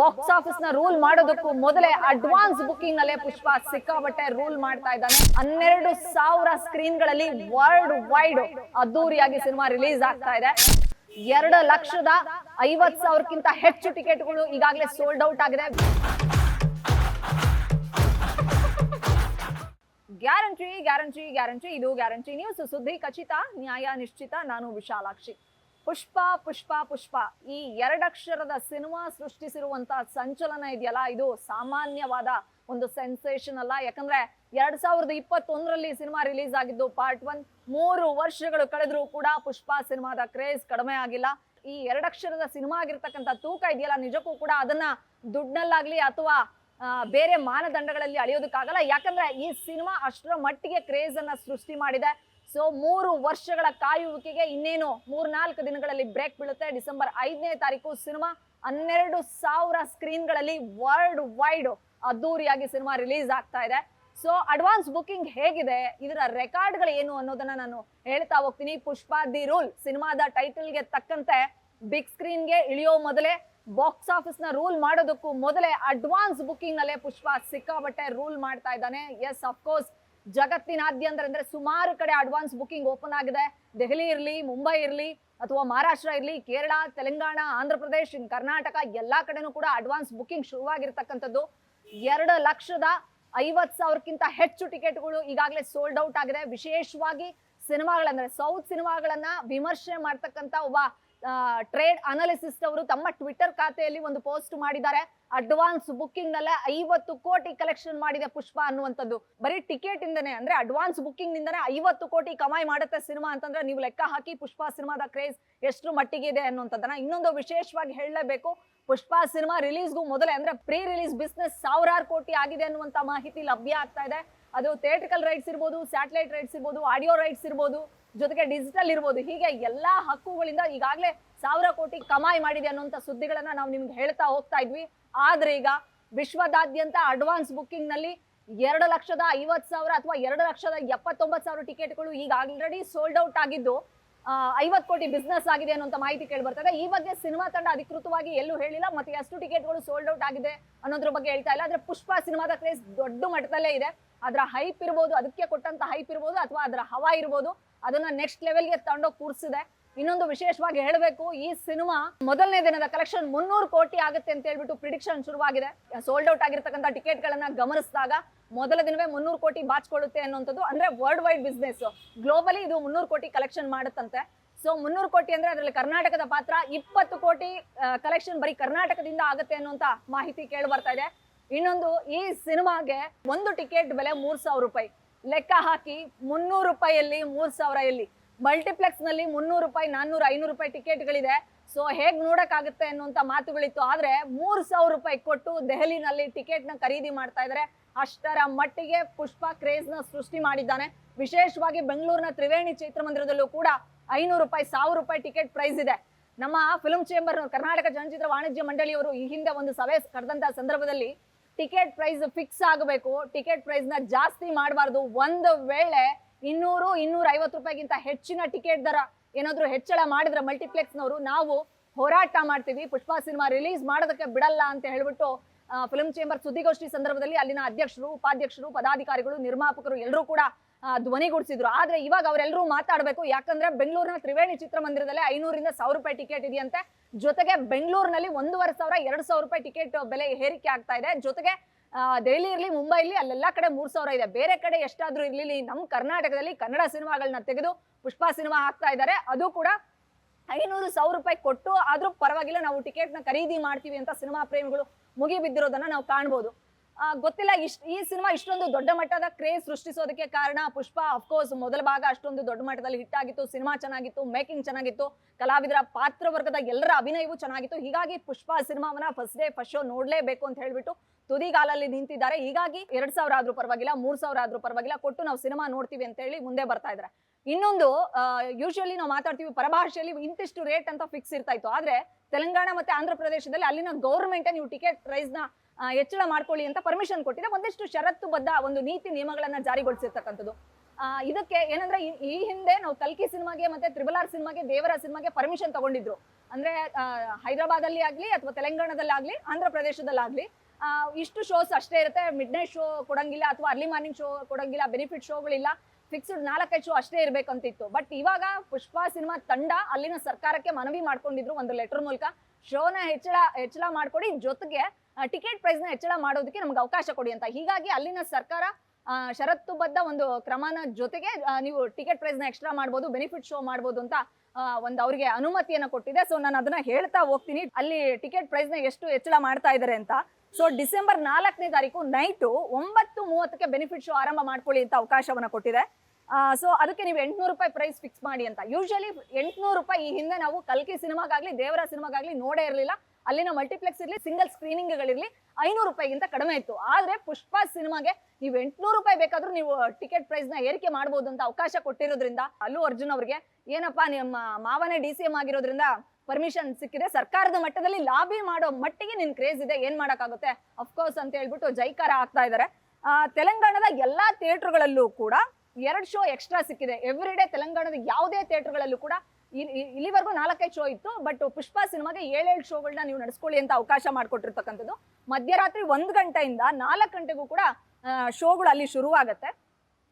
Box ಆಫೀಸ್ನ rule ಮಾಡೋದಕ್ಕೂ ಮೊದಲೇ ಅಡ್ವಾನ್ಸ್ ಬುಕಿಂಗ್ ನಲ್ಲೇ ಪುಷ್ಪ ಸಿಕ್ಕಾಬಟ್ಟೆ ರೂಲ್ ಮಾಡ್ತಾ ಇದ್ದಾನೆ. ಹನ್ನೆರಡು ಸಾವಿರ ಸ್ಕ್ರೀನ್ಗಳಲ್ಲಿ ವರ್ಲ್ಡ್ ವೈಡ್ ಅದ್ದೂರಿಯಾಗಿ ಸಿನಿಮಾ ರಿಲೀಸ್ ಆಗ್ತಾ ಇದೆ. ಎರಡು ಲಕ್ಷದ ಐವತ್ ಸಾವಿರಕ್ಕಿಂತ ಹೆಚ್ಚು ಟಿಕೆಟ್ಗಳು ಈಗಾಗಲೇ ಸೋಲ್ಡ್ ಔಟ್ ಆಗಿದೆ. ಗ್ಯಾರಂಟಿ ಗ್ಯಾರಂಟಿ ಗ್ಯಾರಂಟಿ ಇದು ಗ್ಯಾರಂಟಿ ನ್ಯೂಸ್ ಸುದ್ದಿ ಖಚಿತ, ನ್ಯಾಯ ನಿಶ್ಚಿತ. ನಾನು ವಿಶಾಲಾಕ್ಷಿ. ಪುಷ್ಪ ಪುಷ್ಪ ಪುಷ್ಪ. ಈ ಎರಡಕ್ಷರದ ಸಿನಿಮಾ ಸೃಷ್ಟಿಸಿರುವಂತಹ ಸಂಚಲನ ಇದೆಯಲ್ಲ, ಇದು ಸಾಮಾನ್ಯವಾದ ಒಂದು ಸೆನ್ಸೇಷನ್ ಅಲ್ಲ. ಯಾಕಂದ್ರೆ ಎರಡ್ ಸಾವಿರದ ಇಪ್ಪತ್ತೊಂದರಲ್ಲಿ ಸಿನಿಮಾ ರಿಲೀಸ್ ಆಗಿದ್ದು ಪಾರ್ಟ್ ಒನ್. ಮೂರು ವರ್ಷಗಳು ಕಳೆದ್ರೂ ಕೂಡ ಪುಷ್ಪ ಸಿನಿಮಾದ ಕ್ರೇಜ್ ಕಡಿಮೆ ಆಗಿಲ್ಲ. ಈ ಎರಡಕ್ಷರದ ಸಿನಿಮಾ ಆಗಿರ್ತಕ್ಕಂಥ ತೂಕ ಇದೆಯಲ್ಲ, ನಿಜಕ್ಕೂ ಕೂಡ ಅದನ್ನ ದುಡ್ಡಲ್ಲಾಗ್ಲಿ ಅಥವಾ ಬೇರೆ ಮಾನದಂಡಗಳಲ್ಲಿ ಅಳೆಯೋದಕ್ಕಾಗಲ್ಲ. ಯಾಕಂದ್ರೆ ಈ ಸಿನಿಮಾ ಅಷ್ಟರ ಮಟ್ಟಿಗೆ ಕ್ರೇಜ್ ಅನ್ನ ಸೃಷ್ಟಿ ಮಾಡಿದೆ. ಸೊ ಮೂರು ವರ್ಷಗಳ ಕಾಯುವಿಕೆಗೆ ಇನ್ನೇನು ಮೂರ್ನಾಲ್ಕು ದಿನಗಳಲ್ಲಿ ಬ್ರೇಕ್ ಬೀಳುತ್ತೆ. ಡಿಸೆಂಬರ್ ಐದನೇ ತಾರೀಕು ಸಿನಿಮಾ. ಹನ್ನೆರಡು ಸಾವಿರ ಸ್ಕ್ರೀನ್ಗಳಲ್ಲಿ ವರ್ಲ್ಡ್ ವೈಡ್ ಅದ್ದೂರಿಯಾಗಿ ಸಿನಿಮಾ ರಿಲೀಸ್ ಆಗ್ತಾ ಇದೆ. ಸೊ ಅಡ್ವಾನ್ಸ್ ಬುಕಿಂಗ್ ಹೇಗಿದೆ? ಇದರ ರೆಕಾರ್ಡ್ಗಳು ಏನು ಅನ್ನೋದನ್ನ ನಾನು ಹೇಳ್ತಾ ಹೋಗ್ತೀನಿ. ಪುಷ್ಪ ದಿ ರೂಲ್ ಸಿನಿಮಾದ ಟೈಟಲ್ಗೆ ತಕ್ಕಂತೆ ಬಿಗ್ ಸ್ಕ್ರೀನ್ಗೆ ಇಳಿಯೋ ಮೊದಲೇ ಬಾಕ್ಸ್ ಆಫೀಸ್ನ ರೂಲ್ ಮಾಡೋದಕ್ಕೂ ಮೊದಲೇ ಅಡ್ವಾನ್ಸ್ ಬುಕಿಂಗ್ ನಲ್ಲೇ ಪುಷ್ಪ ಸಿಕ್ಕಾಬಟ್ಟೆ ರೂಲ್ ಮಾಡ್ತಾ ಇದ್ದಾನೆ. ಎಸ್ ಅಫ್ಕೋರ್ಸ್ ಜಗತ್ತಿನಾದ್ಯಂತ ಅಂದ್ರೆ ಸುಮಾರು ಕಡೆ ಅಡ್ವಾನ್ಸ್ ಬುಕಿಂಗ್ ಓಪನ್ ಆಗಿದೆ. ದೆಹಲಿ ಇರಲಿ, ಮುಂಬೈ ಇರಲಿ, ಅಥವಾ ಮಹಾರಾಷ್ಟ್ರ ಇರಲಿ, ಕೇರಳ, ತೆಲಂಗಾಣ, ಆಂಧ್ರ ಪ್ರದೇಶ್ ಕರ್ನಾಟಕ ಎಲ್ಲಾ ಕಡೆನೂ ಕೂಡ ಅಡ್ವಾನ್ಸ್ ಬುಕಿಂಗ್ ಶುರುವಾಗಿರ್ತಕ್ಕಂಥದ್ದು. ಎರಡು ಲಕ್ಷದ ಐವತ್ ಸಾವಿರಕ್ಕಿಂತ ಹೆಚ್ಚು ಟಿಕೆಟ್ಗಳು ಈಗಾಗಲೇ ಸೋಲ್ಡ್ ಔಟ್ ಆಗಿದೆ. ವಿಶೇಷವಾಗಿ ಸಿನಿಮಾಗಳಂದ್ರೆ ಸೌತ್ ಸಿನಿಮಾಗಳನ್ನ ವಿಮರ್ಶೆ ಮಾಡ್ತಕ್ಕಂಥ ಒಬ್ಬ ಟ್ರೇಡ್ ಅನಾಲಿಸಿಸ್ಟ್ ಅವರು ತಮ್ಮ ಟ್ವಿಟರ್ ಖಾತೆಯಲ್ಲಿ ಒಂದು ಪೋಸ್ಟ್ ಮಾಡಿದ್ದಾರೆ. ಅಡ್ವಾನ್ಸ್ ಬುಕ್ಕಿಂಗ್ ನಲ್ಲ ಐವತ್ತು ಕೋಟಿ ಕಲೆಕ್ಷನ್ ಮಾಡಿದೆ ಪುಷ್ಪ ಅನ್ನುವಂಥದ್ದು. ಬರೀ ಟಿಕೆಟ್ ಇಂದನೇ, ಅಂದ್ರೆ ಅಡ್ವಾನ್ಸ್ ಬುಕ್ಕಿಂಗ್ ನಿಂದನೇ ಐವತ್ತು ಕೋಟಿ ಕಮಾಯಿ ಮಾಡುತ್ತೆ ಸಿನಿಮಾ ಅಂತಂದ್ರೆ ನೀವು ಲೆಕ್ಕ ಹಾಕಿ ಪುಷ್ಪ ಸಿನಿಮಾದ ಕ್ರೇಜ್ ಎಷ್ಟು ಮಟ್ಟಿಗೆ ಇದೆ ಅನ್ನುವಂಥದ್ದನ್ನ ಇನ್ನೊಂದು ವಿಶೇಷವಾಗಿ ಹೇಳಲೇಬೇಕು. ಪುಷ್ಪ ಸಿನಿಮಾ ರಿಲೀಸ್ಗೂ ಮೊದಲೇ, ಅಂದ್ರೆ ಪ್ರೀ ರಿಲೀಸ್ ಬಿಸ್ನೆಸ್ ಸಾವಿರಾರು ಕೋಟಿ ಆಗಿದೆ ಅನ್ನುವಂತ ಮಾಹಿತಿ ಲಭ್ಯ ಆಗ್ತಾ ಇದೆ. ಅದು ಥಿಯೇಟ್ರಿಕಲ್ ರೈಟ್ಸ್ ಇರ್ಬೋದು, ಸ್ಯಾಟಲೈಟ್ ರೈಟ್ಸ್ ಇರ್ಬೋದು, ಆಡಿಯೋ ರೈಟ್ಸ್ ಇರ್ಬೋದು ಜೊತೆಗೆ ಡಿಜಿಟಲ್ ಇರ್ಬೋದು. ಹೀಗೆ ಎಲ್ಲಾ ಹಕ್ಕುಗಳಿಂದ ಈಗಾಗಲೇ ಸಾವಿರ ಕೋಟಿ ಕಮಾಯಿ ಮಾಡಿದೆ ಅನ್ನುವಂಥ ಸುದ್ದಿಗಳನ್ನ ನಾವು ನಿಮ್ಗೆ ಹೇಳ್ತಾ ಹೋಗ್ತಾ ಇದ್ವಿ. ಆದ್ರೆ ಈಗ ವಿಶ್ವದಾದ್ಯಂತ ಅಡ್ವಾನ್ಸ್ ಬುಕಿಂಗ್ನಲ್ಲಿ ಎರಡು ಲಕ್ಷದ ಐವತ್ ಸಾವಿರ ಅಥವಾ ಎರಡು ಲಕ್ಷದ ಎಪ್ಪತ್ತೊಂಬತ್ತು ಸಾವಿರ ಟಿಕೆಟ್ಗಳು ಈಗ ಆಲ್ರೆಡಿ ಸೋಲ್ಡ್ ಔಟ್ ಆಗಿದ್ದು ಐವತ್ತು ಕೋಟಿ ಬಿಸ್ನೆಸ್ ಆಗಿದೆ ಅನ್ನುವಂಥ ಮಾಹಿತಿ ಕೇಳಿ ಬರ್ತದೆ. ಈ ಬಗ್ಗೆ ಸಿನಿಮಾ ತಂಡ ಅಧಿಕೃತವಾಗಿ ಎಲ್ಲೂ ಹೇಳಿಲ್ಲ, ಮತ್ತೆ ಎಷ್ಟು ಟಿಕೆಟ್ಗಳು ಸೋಲ್ಡ್ ಔಟ್ ಆಗಿದೆ ಅನ್ನೋದ್ರ ಬಗ್ಗೆ ಹೇಳ್ತಾ ಇಲ್ಲ. ಆದ್ರೆ ಪುಷ್ಪ ಸಿನಿಮಾದ ಕ್ರೇಸ್ ದೊಡ್ಡ ಮಟ್ಟದಲ್ಲೇ ಇದೆ. ಅದರ ಹೈಪ್ ಇರ್ಬೋದು, ಅದಕ್ಕೆ ಕೊಟ್ಟಂತ ಹೈಪ್ ಇರ್ಬೋದು, ಅಥವಾ ಅದರ ಹವಾ ಇರ್ಬೋದು. ಅದನ್ನ ನೆಕ್ಸ್ಟ್ ಲೆವೆಲ್ಗೆ ತಗೊಂಡೋಗಿ ಕೂರಿಸಿದೆ. ಇನ್ನೊಂದು ವಿಶೇಷವಾಗಿ ಹೇಳಬೇಕು, ಈ ಸಿನಿಮಾ ಮೊದಲನೇ ದಿನದ ಕಲೆಕ್ಷನ್ ಮುನ್ನೂರು ಕೋಟಿ ಆಗುತ್ತೆ ಅಂತ ಹೇಳ್ಬಿಟ್ಟು ಪ್ರಿಡಿಕ್ಷನ್ ಶುರುವಾಗಿದೆ. ಸೋಲ್ಡ್ ಔಟ್ ಆಗಿರ್ತಕ್ಕಂಥ ಟಿಕೆಟ್ ಗಳನ್ನ ಗಮನಿಸಿದಾಗ ಮೊದಲ ದಿನವೇ ಮುನ್ನೂರು ಕೋಟಿ ಬಾಚ್ಕೊಳ್ಳುತ್ತೆ ಅನ್ನುವಂಥದ್ದು ಅಂದ್ರೆ ವರ್ಲ್ಡ್ ವೈಡ್ ಬಿಸ್ನೆಸ್ ಗ್ಲೋಬಲಿ ಇದು ಮುನ್ನೂರು ಕೋಟಿ ಕಲೆಕ್ಷನ್ ಮಾಡುತ್ತಂತೆ. ಸೊ ಮುನ್ನೂರು ಕೋಟಿ ಅಂದ್ರೆ ಅದರಲ್ಲಿ ಕರ್ನಾಟಕದ ಪಾತ್ರ, ಇಪ್ಪತ್ತು ಕೋಟಿ ಕಲೆಕ್ಷನ್ ಬರೀ ಕರ್ನಾಟಕದಿಂದ ಆಗುತ್ತೆ ಅನ್ನುವಂತ ಮಾಹಿತಿ ಕೇಳಿ ಬರ್ತಾ ಇದೆ. ಇನ್ನೊಂದು ಈ ಸಿನಿಮಾಗೆ ಒಂದು ಟಿಕೆಟ್ ಬೆಲೆ ಮೂರ್ ಸಾವಿರ ರೂಪಾಯಿ. ಲೆಕ್ಕ ಹಾಕಿ ಮುನ್ನೂರು ರೂಪಾಯಿಯಲ್ಲಿ, ಮೂರು ಸಾವಿರ ಎಲ್ಲಿ ಮಲ್ಟಿಪ್ಲೆಕ್ಸ್ನಲ್ಲಿ ಮುನ್ನೂರು ರೂಪಾಯಿ, ನಾನ್ನೂರು, ಐನೂರು ರೂಪಾಯಿ ಟಿಕೆಟ್ಗಳಿದೆ. ಸೊ ಹೇಗೆ ನೋಡೋಕ್ಕಾಗುತ್ತೆ ಅನ್ನುವಂತ ಮಾತುಗಳಿತ್ತು. ಆದರೆ ಮೂರು ಸಾವಿರ ರೂಪಾಯಿ ಕೊಟ್ಟು ದೆಹಲಿನಲ್ಲಿ ಟಿಕೆಟ್ನ ಖರೀದಿ ಮಾಡ್ತಾ ಇದ್ದಾರೆ ಅಷ್ಟರ ಮಟ್ಟಿಗೆ ಪುಷ್ಪ ಕ್ರೇಜ್ನ ಸೃಷ್ಟಿ ಮಾಡಿದ್ದಾನೆ. ವಿಶೇಷವಾಗಿ ಬೆಂಗಳೂರಿನ ತ್ರಿವೇಣಿ ಚಿತ್ರಮಂದಿರದಲ್ಲೂ ಕೂಡ ಐನೂರು ರೂಪಾಯಿ, ಸಾವಿರ ರೂಪಾಯಿ ಟಿಕೆಟ್ ಪ್ರೈಸ್ ಇದೆ. ನಮ್ಮ ಫಿಲ್ಮ್ ಚೇಂಬರ್ ಕರ್ನಾಟಕ ಚಲನಚಿತ್ರ ವಾಣಿಜ್ಯ ಮಂಡಳಿಯವರು ಈ ಹಿಂದೆ ಒಂದು ಸಭೆ ಕರೆದಂತಹ ಸಂದರ್ಭದಲ್ಲಿ ಟಿಕೆಟ್ ಪ್ರೈಸ್ ಫಿಕ್ಸ್ ಆಗಬೇಕು. ಟಿಕೆಟ್ ಪ್ರೈಸ್ನ ಜಾಸ್ತಿ ಮಾಡಬಾರ್ದು. ಒಂದು ವೇಳೆ ಇನ್ನೂರು ಇನ್ನೂರ ಐವತ್ತು ರೂಪಾಯಿಗಿಂತ ಹೆಚ್ಚಿನ ಟಿಕೆಟ್ ದರ ಏನಾದ್ರು ಹೆಚ್ಚಳ ಮಾಡಿದ್ರೆ ಮಲ್ಟಿಪ್ಲೆಕ್ಸ್ ನವರು ನಾವು ಹೋರಾಟ ಮಾಡ್ತೀವಿ. ಪುಷ್ಪ ಸಿನಿಮಾ ರಿಲೀಸ್ ಮಾಡೋದಕ್ಕೆ ಬಿಡಲ್ಲ ಅಂತ ಹೇಳ್ಬಿಟ್ಟು ಫಿಲ್ಮ್ ಚೇಂಬರ್ ಸುದ್ದಿಗೋಷ್ಠಿ ಸಂದರ್ಭದಲ್ಲಿ ಅಲ್ಲಿನ ಅಧ್ಯಕ್ಷರು, ಉಪಾಧ್ಯಕ್ಷರು, ಪದಾಧಿಕಾರಿಗಳು, ನಿರ್ಮಾಪಕರು ಎಲ್ಲರೂ ಕೂಡ ಧ್ವನಿಗೂಡಿಸಿದ್ರು ಆದ್ರೆ ಇವಾಗ ಅವರೆಲ್ಲರೂ ಮಾತಾಡಬೇಕು. ಯಾಕಂದ್ರೆ ಬೆಂಗಳೂರಿನ ತ್ರಿವೇಣಿ ಚಿತ್ರಮಂದಿರದಲ್ಲಿ ಐನೂರಿಂದ ಸಾವಿರ ರೂಪಾಯಿ ಟಿಕೆಟ್ ಇದೆಯಂತೆ. ಜೊತೆಗೆ ಬೆಂಗಳೂರಿನಲ್ಲಿ ಒಂದೂವರೆ ಸಾವಿರ, ಎರಡು ಸಾವಿರ ರೂಪಾಯಿ ಟಿಕೆಟ್ ಬೆಲೆ ಏರಿಕೆ ಆಗ್ತಾ ಇದೆ. ಜೊತೆಗೆ ದೆಹಲಿ ಇರಲಿ ಮುಂಬೈ ಇರಲಿ ಅಲ್ಲೆಲ್ಲ ಕಡೆ ಮೂರ್ ಸಾವಿರ ಇದೆ. ಬೇರೆ ಕಡೆ ಎಷ್ಟಾದ್ರೂ ಇರ್ಲಿ ನಮ್ಮ ಕರ್ನಾಟಕದಲ್ಲಿ ಕನ್ನಡ ಸಿನಿಮಾಗಳನ್ನ ತೆಗೆದು ಪುಷ್ಪ ಸಿನಿಮಾ ಹಾಕ್ತಾ ಇದ್ದಾರೆ. ಅದು ಕೂಡ ಐನೂರು ಸಾವಿರ ರೂಪಾಯಿ ಕೊಟ್ಟು ಆದ್ರೂ ಪರವಾಗಿಲ್ಲ ನಾವು ಟಿಕೆಟ್ನ ಖರೀದಿ ಮಾಡ್ತೀವಿ ಅಂತ ಸಿನಿಮಾ ಪ್ರೇಮಿಗಳು ಮುಗಿ ಬಿದ್ದಿರೋದನ್ನ ನಾವು ಕಾಣ್ಬೋದು. ಗೊತ್ತಿಲ್ಲ, ಇಷ್ಟ ಈ ಸಿನಿಮಾ ಇಷ್ಟೊಂದು ದೊಡ್ಡ ಮಟ್ಟದ ಕ್ರೇಜ್ ಸೃಷ್ಟಿಸೋದಕ್ಕೆ ಕಾರಣ ಪುಷ್ಪ. ಅಫ್ಕೋರ್ಸ್ ಮೊದಲ ಭಾಗ ಅಷ್ಟೊಂದು ದೊಡ್ಡ ಮಟ್ಟದಲ್ಲಿ ಹಿಟ್ ಆಗಿತ್ತು, ಸಿನಿಮಾ ಚೆನ್ನಾಗಿತ್ತು ಮೇಕಿಂಗ್ ಚೆನ್ನಾಗಿತ್ತು, ಕಲಾವಿದರ ಪಾತ್ರವರ್ಗದ ಎಲ್ಲರ ಅಭಿನಯವೂ ಚೆನ್ನಾಗಿತ್ತು. ಹೀಗಾಗಿ ಪುಷ್ಪ ಸಿನಿಮಾವನ್ನ ಫಸ್ಟ್ ಡೇ ಫಸ್ಟ್ ಶೋ ನೋಡ್ಲೇಬೇಕು ಅಂತ ಹೇಳ್ಬಿಟ್ಟು ತುದಿಗಾಲಲ್ಲಿ ನಿಂತಿದ್ದಾರೆ. ಹೀಗಾಗಿ ಎರಡ್ ಸಾವಿರ ಆದ್ರೂ ಪರವಾಗಿಲ್ಲ, ಮೂರ್ ಸಾವಿರ ಆದ್ರೂ ಪರವಾಗಿಲ್ಲ, ಕೊಟ್ಟು ನಾವು ಸಿನಿಮಾ ನೋಡ್ತೀವಿ ಅಂತ ಹೇಳಿ ಮುಂದೆ ಬರ್ತಾ ಇದ್ದಾರೆ. ಇನ್ನೊಂದು ಯೂಶುವಲಿ ನಾವು ಮಾತಾಡ್ತೀವಿ ಪರಭಾಷೆಯಲ್ಲಿ ಇಂತಿಷ್ಟು ರೇಟ್ ಅಂತ ಫಿಕ್ಸ್ ಇರ್ತಾ ಇತ್ತು. ಆದ್ರೆ ತೆಲಂಗಾಣ ಮತ್ತೆ ಆಂಧ್ರ ಪ್ರದೇಶದಲ್ಲಿ ಅಲ್ಲಿನ ಗೌರ್ಮೆಂಟ್ ನೀವು ಟಿಕೆಟ್ ಪ್ರೈಸ್ನ ಹೆಚ್ಚಳ ಮಾಡ್ಕೊಳ್ಳಿ ಅಂತ ಪರ್ಮಿಷನ್ ಕೊಟ್ಟಿದೆ. ಒಂದಿಷ್ಟು ಷರತ್ತುಬದ್ಧ ಒಂದು ನೀತಿ ನಿಯಮಗಳನ್ನ ಜಾರಿಗೊಳಿಸಿರ್ತಕ್ಕಂಥದ್ದು. ಇದಕ್ಕೆ ಏನಂದ್ರೆ ಈ- ಹಿಂದೆ ನಾವು ಕಲ್ಕಿ ಸಿನಿಮಾಗೆ ಮತ್ತೆ ತ್ರಿಬಲ್ ಆರ್ ಸಿನಿಮಾಗೆ, ದೇವರ ಸಿನಿಮಾಗೆ ಪರ್ಮಿಷನ್ ತಗೊಂಡಿದ್ರು. ಅಂದ್ರೆ ಹೈದರಾಬಾದ್ ಅಲ್ಲಿ ಆಗ್ಲಿ ಅಥವಾ ತೆಲಂಗಾಣದಲ್ಲಿ ಆಗ್ಲಿ ಆಂಧ್ರ ಪ್ರದೇಶದಲ್ಲಾಗ್ಲಿ ಇಷ್ಟು ಶೋಸ್ ಅಷ್ಟೇ ಇರುತ್ತೆ. ಮಿಡ್ ನೈಟ್ ಶೋ ಕೊಡಂಗಿಲ್ಲ ಅಥವಾ ಅರ್ಲಿ ಮಾರ್ನಿಂಗ್ ಶೋ ಕೊಡಂಗಿಲ್ಲ ಬೆನಿಫಿಟ್ ಶೋಗಳಿಲ್ಲ ಫಿಕ್ಸ್ಡ್ ನಾಲ್ಕೈದು ಅಷ್ಟೇ ಇರಬೇಕಂತಿತ್ತು. ಬಟ್ ಇವಾಗ ಪುಷ್ಪಾ ಸಿನಿಮಾ ತಂಡ ಅಲ್ಲಿನ ಸರ್ಕಾರಕ್ಕೆ ಮನವಿ ಮಾಡ್ಕೊಂಡಿದ್ರು ಒಂದು ಲೆಟರ್ ಮೂಲಕ. ಶೋನ ಹೆಚ್ಚಳ ಹೆಚ್ಚಳ ಮಾಡ್ಕೊಡಿ, ಜೊತೆಗೆ ಟಿಕೆಟ್ ಪ್ರೈಸ್ನ ಹೆಚ್ಚಳ ಮಾಡೋದಕ್ಕೆ ನಮ್ಗೆ ಅವಕಾಶ ಕೊಡಿ ಅಂತ. ಹೀಗಾಗಿ ಅಲ್ಲಿನ ಸರ್ಕಾರ ಷರತ್ತುಬದ್ಧ ಒಂದು ಕ್ರಮನ ಜೊತೆಗೆ ನೀವು ಟಿಕೆಟ್ ಪ್ರೈಸ್ನ ಎಕ್ಸ್ಟ್ರಾ ಮಾಡ್ಬೋದು ಬೆನಿಫಿಟ್ ಶೋ ಮಾಡ್ಬೋದು ಅಂತ ಒಂದು ಅವರಿಗೆ ಅನುಮತಿಯನ್ನು ಕೊಟ್ಟಿದೆ. ಸೊ ನಾನು ಅದನ್ನ ಹೇಳ್ತಾ ಹೋಗ್ತೀನಿ. ಅಲ್ಲಿ ಟಿಕೆಟ್ ಪ್ರೈಸ್ನ ಎಷ್ಟು ಹೆಚ್ಚಳ ಮಾಡ್ತಾ ಇದ್ದಾರೆ ಅಂತ. ಸೊ ಡಿಸೆಂಬರ್ ನಾಲ್ಕನೇ ತಾರೀಕು ನೈಟು ಒಂಬತ್ತು ಮೂವತ್ತಕ್ಕೆ ಬೆನಿಫಿಟ್ ಶೋ ಆರಂಭ ಮಾಡ್ಕೊಳ್ಳಿ ಅಂತ ಅವಕಾಶವನ್ನ ಕೊಟ್ಟಿದೆ. ಸೊ ಅದಕ್ಕೆ ನೀವು ಎಂಟುನೂರು ರೂಪಾಯಿ ಪ್ರೈಸ್ ಫಿಕ್ಸ್ ಮಾಡಿ ಅಂತ. ಯೂಶಲಿ ಎಂಟುನೂರು ರೂಪಾಯಿ ಈ ಹಿಂದೆ ನಾವು ಕಲ್ಕಿ ಸಿನಿಮಾಗಾಗಲಿ ದೇವರ ಸಿನಿಮಾಗಾಗಲಿ ನೋಡೇ ಇರಲಿಲ್ಲ. ಅಲ್ಲಿನ ಮಲ್ಟಿಪ್ಲೆಕ್ಸ್ ಇರಲಿ ಸಿಂಗಲ್ ಸ್ಕ್ರೀನಿಂಗ್ಗಳಿರಲಿ ಐನೂರು ರೂಪಾಯಿಗಿಂತ ಕಡಿಮೆ ಇತ್ತು. ಆದ್ರೆ ಪುಷ್ಪ ಸಿನಿಮಾಗೆ ನೀವು ಎಂಟ್ನೂರು ರೂಪಾಯಿ ಬೇಕಾದರೂ ನೀವು ಟಿಕೆಟ್ ಪ್ರೈಸ್ನ ಏರಿಕೆ ಮಾಡಬಹುದು ಅಂತ ಅವಕಾಶ ಕೊಟ್ಟಿರೋದ್ರಿಂದ ಅಲ್ಲು ಅರ್ಜುನ್ ಅವ್ರಿಗೆ, ಏನಪ್ಪ ನಿಮ್ಮ ಮಾವನೇ ಡಿ ಸಿ ಎಂ ಆಗಿರೋದ್ರಿಂದ ಪರ್ಮಿಷನ್ ಸಿಕ್ಕಿದೆ. ಸರ್ಕಾರದ ಮಟ್ಟದಲ್ಲಿ ಲಾಬಿ ಮಾಡೋ ಮಟ್ಟಿಗೆ ನಿನ್ ಕ್ರೇಜ್ ಇದೆ, ಏನ್ ಮಾಡಕ್ಕಾಗುತ್ತೆ? ಅಫ್ಕೋರ್ಸ್ ಅಂತ ಹೇಳ್ಬಿಟ್ಟು ಜೈಕಾರ ಆಗ್ತಾ ಇದ್ದಾರೆ ತೆಲಂಗಾಣದ ಎಲ್ಲಾ ಥಿಯೇಟರ್ಗಳಲ್ಲೂ ಕೂಡ ಎರಡು ಶೋ ಎಕ್ಸ್ಟ್ರಾ ಸಿಕ್ಕಿದೆ. ಎವ್ರಿ ಡೇ ತೆಲಂಗಾಣದ ಯಾವುದೇ ಥಿಯೇಟರ್ಗಳಲ್ಲೂ ಕೂಡ ಇಲ್ಲಿವರೆಗೂ ನಾಲ್ಕೈದು ಶೋ ಇತ್ತು ಬಟ್ ಪುಷ್ಪ ಸಿನಿಮಾಗೆ ಏಳೇಳು ಶೋಗಳನ್ನ ನೀವು ನಡೆಸ್ಕೊಳ್ಳಿ ಅಂತ ಅವಕಾಶ ಮಾಡಿಕೊಟ್ಟಿರ್ತಕ್ಕಂಥದ್ದು. ಮಧ್ಯರಾತ್ರಿ ಒಂದು ಗಂಟೆಯಿಂದ ನಾಲ್ಕು ಗಂಟೆಗೂ ಕೂಡ ಶೋಗಳು ಅಲ್ಲಿ ಶುರುವಾಗುತ್ತೆ.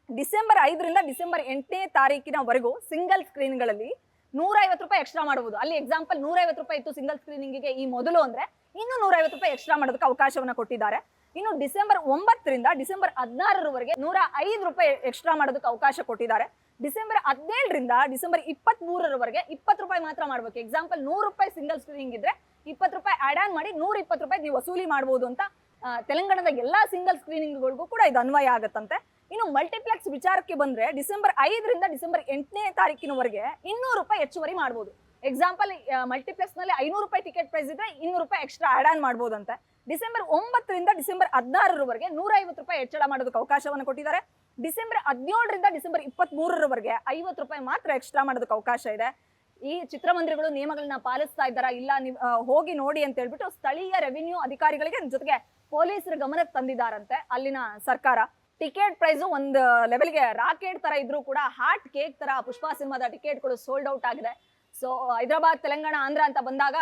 ಡಿಸೆಂಬರ್ ಐದರಿಂದ ಡಿಸೆಂಬರ್ ಎಂಟನೇ ತಾರೀಕಿನವರೆಗೂ ಸಿಂಗಲ್ ಸ್ಕ್ರೀನ್ಗಳಲ್ಲಿ ನೂರೈವತ್ತು ರೂಪಾಯಿ ಎಕ್ಸ್ಟ್ರಾ ಮಾಡಬಹುದು ಅಲ್ಲಿ ಎಕ್ಸಾಂಪಲ್ ನೂರೈವತ್ತು ರೂಪಾಯಿ ಇತ್ತು ಸಿಂಗಲ್ ಸ್ಕ್ರೀನಿಂಗಿಗೆ ಈ ಮೊದಲು ಅಂದ್ರೆ, ಇನ್ನು ನೂರೈವತ್ತು ರೂಪಾಯಿ ಎಕ್ಸ್ಟ್ರಾ ಮಾಡೋದಕ್ಕೆ ಅವಕಾಶವನ್ನ ಕೊಟ್ಟಿದ್ದಾರೆ. ಇನ್ನು ಡಿಸೆಂಬರ್ ಒಂಬತ್ತರಿಂದ ಡಿಸೆಂಬರ್ ಹದಿನಾರರವರೆಗೆ ನೂರ ಐದು ರೂಪಾಯಿ ಎಕ್ಸ್ಟ್ರಾ ಮಾಡೋದಕ್ಕೆ ಅವಕಾಶ ಕೊಟ್ಟಿದ್ದಾರೆ. ಡಿಸೆಂಬರ್ ಹದಿನೇಳರಿಂದ ಡಿಸೆಂಬರ್ ಇಪ್ಪತ್ತ್ ಮೂರರವರೆಗೆ ಇಪ್ಪತ್ತು ರೂಪಾಯಿ ಮಾತ್ರ ಮಾಡಬೇಕು. ಎಕ್ಸಾಂಪಲ್ ನೂರು ರೂಪಾಯಿ ಸಿಂಗಲ್ ಸ್ಕ್ರೀನಿಂಗ್ ಇದ್ರೆ ಇಪ್ಪತ್ತು ರೂಪಾಯಿ ಆಡ್ ಆನ್ ಮಾಡಿ ನೂರ ಇಪ್ಪತ್ತು ರೂಪಾಯಿ ನೀವು ವಸೂಲಿ ಮಾಡ್ಬೋದು ಅಂತ ತೆಲಂಗಾಣದ ಎಲ್ಲ ಸಿಂಗಲ್ ಸ್ಕ್ರೀನಿಂಗ್ಗಳಿಗೂ ಕೂಡ ಇದು ಅನ್ವಯ ಆಗುತ್ತಂತೆ. ಇನ್ನು ಮಲ್ಟಿಪ್ಲೆಕ್ಸ್ ವಿಚಾರಕ್ಕೆ ಬಂದರೆ ಡಿಸೆಂಬರ್ ಐದರಿಂದ ಡಿಸೆಂಬರ್ ಎಂಟನೇ ತಾರೀಕಿನವರೆಗೆ ಇನ್ನೂರು ರೂಪಾಯಿ ಹೆಚ್ಚುವರಿ ಮಾಡ್ಬೋದು. ಎಕ್ಸಾಂಪಲ್ ಮಲ್ಟಿಪ್ಲೆಕ್ಸ್ನಲ್ಲಿ ಐನೂರು ರೂಪಾಯಿ ಟಿಕೆಟ್ ಪ್ರೈಸ್ ಇದ್ರೆ ಇನ್ನೂರು ರೂಪಾಯಿ ಎಕ್ಸ್ಟ್ರಾ ಆ್ಯಡ್ ಆನ್ ಮಾಡ್ಬೋದಂತೆ. ಡಿಸೆಂಬರ್ ಒಂಬತ್ತರಿಂದ ಡಿಸೆಂಬರ್ ಹದಿನಾರರವರೆಗೆ ನೂರೈವತ್ತು ರೂಪಾಯಿ ಹೆಚ್ಚಳ ಮಾಡೋದಕ್ಕೆ ಅವಕಾಶವನ್ನು ಕೊಟ್ಟಿದ್ದಾರೆ. ಡಿಸೆಂಬರ್ ಹದಿನೇಳರಿಂದ ಡಿಸೆಂಬರ್ ಇಪ್ಪತ್ತ್ ಮೂರರವರೆಗೆ ಐವತ್ತು ರೂಪಾಯಿ ಮಾತ್ರ ಎಕ್ಸ್ಟ್ರಾ ಮಾಡೋದಕ್ಕೆ ಅವಕಾಶ ಇದೆ. ಈ ಚಿತ್ರಮಂದಿರಗಳು ನಿಯಮಗಳನ್ನ ಪಾಲಿಸ್ತಾ ಇದ್ದಾರಾ ಇಲ್ಲ ಹೋಗಿ ನೋಡಿ ಅಂತ ಹೇಳ್ಬಿಟ್ಟು ಸ್ಥಳೀಯ ರೆವಿನ್ಯೂ ಅಧಿಕಾರಿಗಳಿಗೆ ಜೊತೆಗೆ ಪೊಲೀಸರ ಗಮನಕ್ಕೆ ತಂದಿದ್ದಾರಂತೆ ಅಲ್ಲಿನ ಸರ್ಕಾರ. ಟಿಕೆಟ್ ಪ್ರೈಸು ಒಂದು ಲೆವೆಲ್ಗೆ ರಾಕೆಟ್ ತರ ಇದ್ರೂ ಕೂಡ ಹಾಟ್ ಕೇಕ್ ತರ ಪುಷ್ಪ ಸಿನಿಮಾದ ಟಿಕೆಟ್ಗಳು ಸೋಲ್ಡ್ ಔಟ್ ಆಗಿದೆ. ಸೊ ಹೈದರಾಬಾದ್, ತೆಲಂಗಾಣ, ಆಂಧ್ರ ಅಂತ ಬಂದಾಗ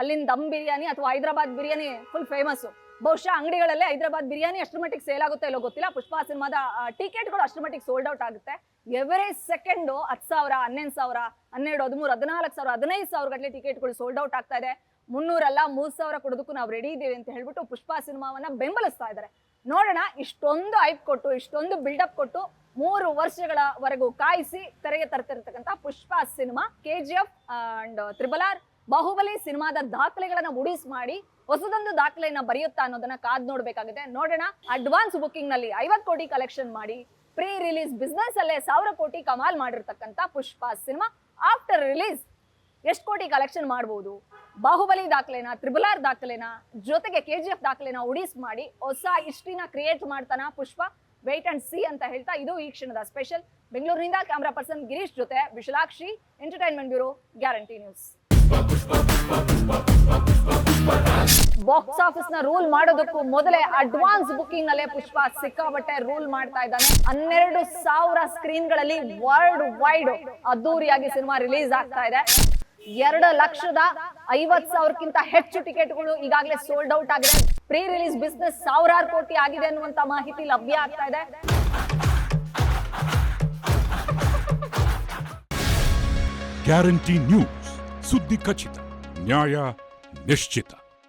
ಅಲ್ಲಿನ ದಮ್ ಬಿರಿಯಾನಿ ಅಥವಾ ಹೈದರಾಬಾದ್ ಬಿರಿಯಾನಿ ಫುಲ್ ಫೇಮಸ್ ಬಹುಶಃ ಅಂಗಡಿಗಳಲ್ಲೇ ಹೈದರಾಬಾದ್ ಬಿರಿಯಾನಿ ಅಷ್ಟರ ಮಟ್ಟಿಗೆ ಸೇಲ್ ಆಗುತ್ತೆ ಇಲ್ಲೋ ಗೊತ್ತಿಲ್ಲ. ಪುಷ್ಪ ಸಿನಿಮಾದ ಟಿಕೆಟ್ಗಳು ಅಷ್ಟರ ಮಟ್ಟಿಗೆ ಸೋಲ್ಡ್ ಔಟ್ ಆಗುತ್ತೆ. ಎವರಿ ಸೆಕೆಂಡು ಹತ್ತು ಸಾವಿರ ಹನ್ನೊಂದು ಸಾವಿರ, ಹನ್ನೆರಡು, ಹದಿಮೂರು, ಹದಿನಾಲ್ಕು ಸಾವಿರ, ಹದಿನೈದು ಸಾವಿರ ಗಟ್ಟಲೆ ಟಿಕೆಟ್ಗಳು ಸೋಲ್ಡ್ ಔಟ್ ಆಗ್ತಾ ಇದೆ. ಮುನ್ನೂರಲ್ಲ, ಮೂರು ಸಾವಿರ ಕೊಡೋದಕ್ಕೂ ನಾವು ರೆಡಿ ಇದ್ದೀವಿ ಅಂತ ಹೇಳ್ಬಿಟ್ಟು ಪುಷ್ಪ ಸಿನಿಮಾವನ್ನ ಬೆಂಬಲಿಸ್ತಾ ಇದ್ದಾರೆ. ನೋಡೋಣ, ಇಷ್ಟೊಂದು ಐಪ್ ಕೊಟ್ಟು, ಇಷ್ಟೊಂದು ಬಿಲ್ಡಪ್ ಕೊಟ್ಟು ಮೂರು ವರ್ಷಗಳವರೆಗೂ ಕಾಯಿಸಿ ತೆರೆಗೆ ತರ್ತಿರ್ತಕ್ಕಂಥ Pushpa cinema K G F and triple R Baahubali ಸಿನಿಮಾದ ದಾಖಲೆಗಳನ್ನು ಉಡಿಸ್ ಮಾಡಿ ಹೊಸದೊಂದು ದಾಖಲೆಯನ್ನ ಬರೆಯುತ್ತಾ ಅನ್ನೋದನ್ನ ಕಾದ್ ನೋಡ್ಬೇಕಾಗಿದೆ ನೋಡೋಣ ಅಡ್ವಾನ್ಸ್ ಬುಕಿಂಗ್ನಲ್ಲಿ ಐವತ್ ಕೋಟಿ ಕಲೆಕ್ಷನ್ ಮಾಡಿ ಪ್ರೀ ರಿಲೀಸ್ ಬಿಸ್ನೆಸ್ ಅಲ್ಲೇ ಸಾವಿರ ಕೋಟಿ ಕಮಾಲ್ ಮಾಡಿರ್ತಕ್ಕಂಥ ಪುಷ್ಪ ಸಿನಿಮಾ ಆಫ್ಟರ್ ರಿಲೀಸ್ ಎಷ್ಟು ಕೋಟಿ ಕಲೆಕ್ಷನ್ ಮಾಡಬಹುದು ಬಾಹುಬಲಿ ದಾಖಲೆನ ತ್ರಿಬಲ್ ಆರ್ ದಾಖಲೆನ ಜೊತೆಗೆ ಕೆ ಜಿ ಎಫ್ ದಾಖಲೆನ ಉಡಿಸ್ ಮಾಡಿ ಹೊಸ ಹಿಸ್ಟ್ರಿನ ಕ್ರಿಯೇಟ್ ಮಾಡ್ತಾನ ಪುಷ್ಪ ವೇಟ್ ಅಂಡ್ ಸಿ ಅಂತ ಹೇಳ್ತಾ ಇದು ಈ ಕ್ಷಣದ ಸ್ಪೆಷಲ್ ಬೆಂಗಳೂರಿನಿಂದ ಕ್ಯಾಮ್ರಾ ಪರ್ಸನ್ ಗಿರೀಶ್ ಜೊತೆ Vishalakshi entertainment bureau guarantee news box ಆಫೀಸ್ನ rule ಮಾಡೋದಕ್ಕೂ ಮೊದಲೇ ಅಡ್ವಾನ್ಸ್ ಬುಕಿಂಗ್ ನಲ್ಲೇ ಪುಷ್ಪ ಸಿಕ್ಕಾಬಟ್ಟೆ ರೂಲ್ ಮಾಡ್ತಾ ಇದ್ದಾನೆ. ಹನ್ನೆರಡು ಸಾವಿರ ಸ್ಕ್ರೀನ್ಗಳಲ್ಲಿ ವರ್ಲ್ಡ್ ವೈಡ್ ಅದ್ದೂರಿಯಾಗಿ ಸಿನಿಮಾ ರಿಲೀಸ್ ಆಗ್ತಾ ಇದೆ. ಎರಡು ಲಕ್ಷದ ಐವತ್ ಸಾವಿರಕ್ಕಿಂತ ಹೆಚ್ಚು ಟಿಕೆಟ್ಗಳು ಈಗಾಗಲೇ ಸೋಲ್ಡ್ ಔಟ್ ಆಗಿದೆ. ಪ್ರೀ ರಿಲೀಸ್ ಬಿಸ್ನೆಸ್ ಸಾವಿರಾರು ಕೋಟಿ ಆಗಿದೆ ಅನ್ನುವಂತ ಮಾಹಿತಿ ಲಭ್ಯ ಆಗ್ತಾ ಇದೆ. ಗ್ಯಾರಂಟಿ ನ್ಯೂಸ್ ಸುದ್ದಿ ಖಚಿತ. ನ್ಯಾಯ ನಿಶ್ಚಿತ